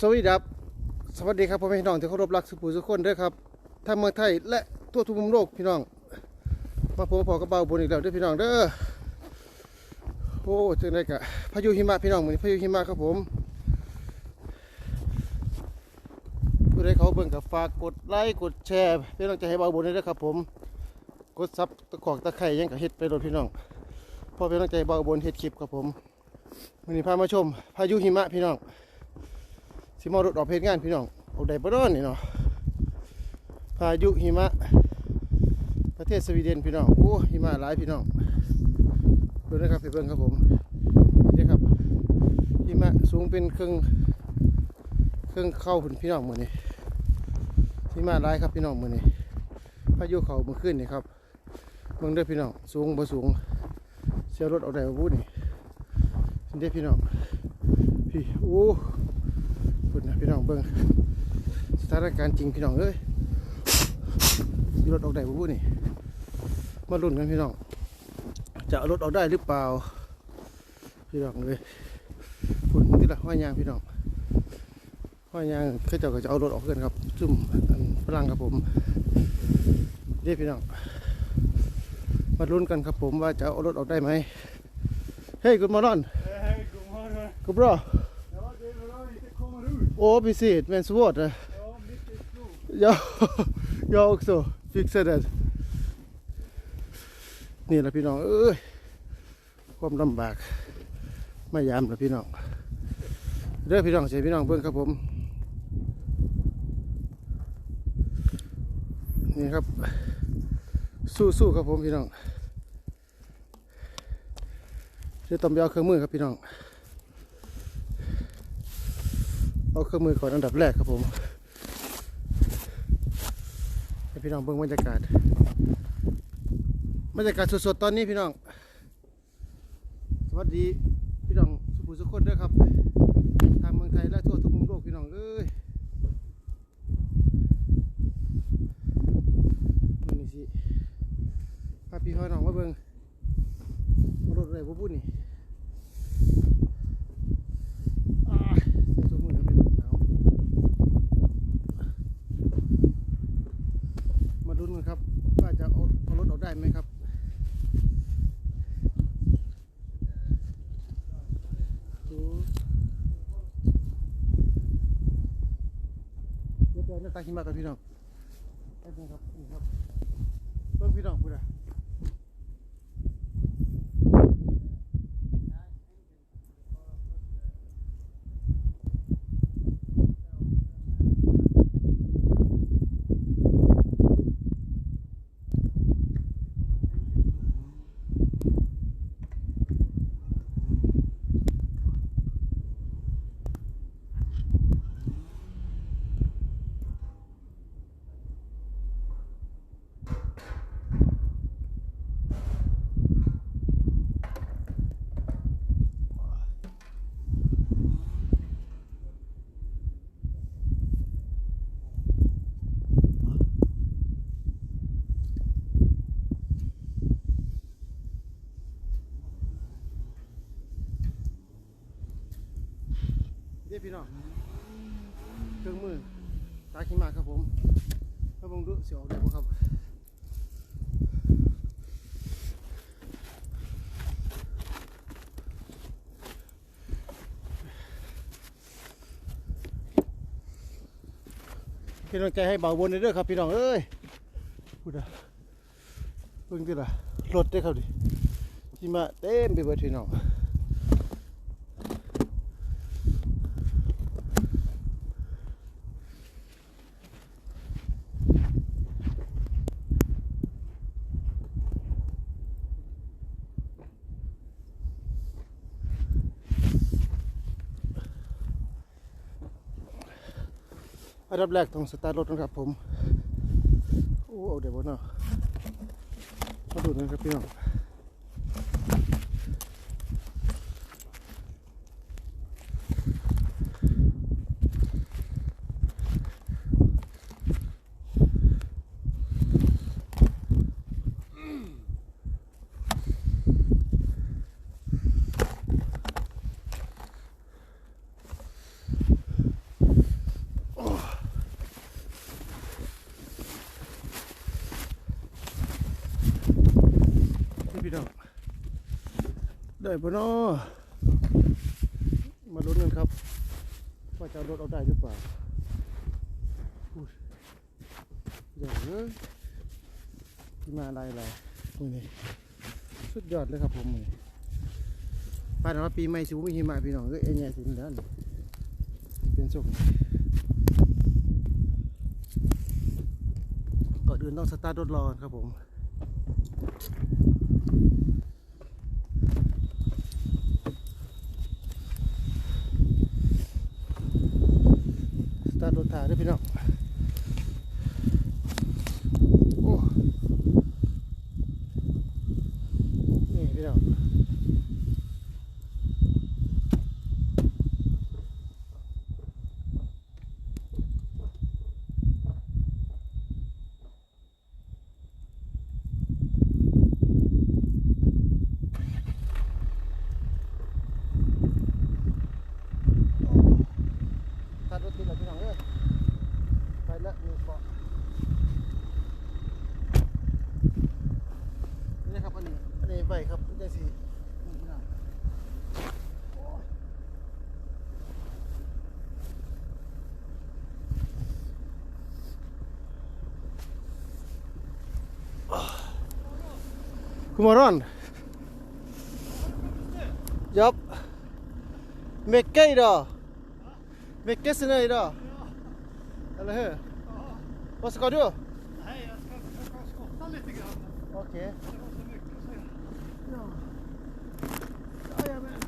สวัสดีครับ สวัสดีครับพ่อแม่พี่น้องที่เคารพรักสุภูสุขคนด้วยครับทั้งเมืองไทยและทั่วทุกมุมโลกพี่น้อง มาผมพอกระเป๋าบนอีกแล้วด้อพี่น้องเด้อ โอ้จังได้กะพายุหิมะพี่น้องมือนพายุหิมะครับผมผู้ใดเขาเบิ่งกับฝากกดไลค์กดแชร์พี่น้องจะให้เบาบนด้วยครับผม กดซับตะขอกตะไคร่ยังกับเฮ็ดไปโดนพี่น้องพอพี่น้องใจเบาบนเฮ็ดคลิปครับผมวันนี้พามาชม พายุหิมะพี่น้อง สิมารถออกเพจงานพี่น้องเอาได้บ่ดอนนี่เนาะพายุหิมะ ประเทศสวีเดนพี่น้องโอ้หิมะหลายพี่น้องเบิ่งนะครับเบิ่งครับผมนี่นะครับหิมะสูงเป็นเครึ่องเครึ่องเข้าพุ่นพี่น้องมือนี้หิมะหลายครับพี่น้องมือนี้พายุเขาเมื่อคืนนี่ครับเบิ่งเด้อพี่น้องสูงบ่สูงเสียรถเอาได้บ่บูนี่เด้อพี่น้องพี่โอ้ คุณนะพี่น้องเบิ้งสถานการณ์จริงพี่น้องเอ้ยมีรถออกได้บ่บุนี่มาลุ้นกันพี่น้อง จะเอารถออกได้หรือเปล่า พี่น้องเลยคุณที่ละห้อยยางพี่น้องห้อยยางเขาเจ้าก็จะเอารถออกกันครับซุ่มอันฝรั่งครับผมเด้พี่น้องมาลุ้นกันครับผมว่าจะเอารถออกได้ไหมเฮ้ยคุณมอนอน Hej, god morgon. กูบรอ Åh precis, men svårt. eh. Ja, mycket. Ja, jag också. Fixa det. นี่แหละพี่น้อง เอ้ย ความลำบาก ไม่ยามละพี่น้อง เด้อพี่น้องเสียพี่น้องเบิ่งครับผม นี่ครับ สู้ๆครับผมพี่น้องเดี๋ยวต้องไปเอาเครื่องมือครับพี่น้อง เอาเครื่องมือก่อนอันดับแรกครับผมให้พี่น้องเบิ่งบรรยากาศบรรยากาศสดๆตอนนี้พี่น้อง สวัสดีพี่น้องสุภูสุขคนด้วยครับ ทางเมืองไทยและทั่วทุกมุมโลกพี่น้องเอ้ยมึงนี่สิพาพี่พ่อน้องมาเบิ่งรถอะไรบ่บุนี่อ้ายใส่ถุงมือแล้วเป็นหนาว มาดูกันครับว่าจะเอาเอารถออกได้ไหมครับดูเดี๋ยวเดี๋ยวหน้าตาหิมะกันพี่น้องไปเลยครับนี่ครับ เดี๋ยวพี่น้องเครื่องมือตาหิมะครับผมมาบงดูสิออกได้บ่ครับพี่น้องใจให้เบาบนเด้อครับพี่น้องเอ้ยพูดอะเบิ่งดิล่ะรถเด้ครับดิหิมะเต็มไปเบิดพี่น้อง อันดับแรกต้องสตาร์ทรถนะครับผม โอ้เอาเดี๋ยวบนเนาะมาดูนะครับพี่น้อง ได้ปะเนาะมาลุ้นกันครับ ว่าจะรถเอาได้หรือเปล่าอย่างเอ้ที่มาอะไรอะไรนี่นี่สุดยอดเลยครับผมนี่ป่านว่าปีใหม่สิบมีหิมะพี่น้องเอ้ยเอ็นแย่สินแล้วนี่เป็นสุขก่อนอื่นต้องสตาร์ทรถรอครับผม สตา ร์ทรถถ่ายด้วยพี่น้อง ไปครับได้สินี่พี่น้องโอ้ยคุณมารอน Japp. Mycket idag. Mycket snö idag. Eller hur? Vad ska du? Nej, jag ska försöka skotta lite grann. Okej. Ja, ja, man.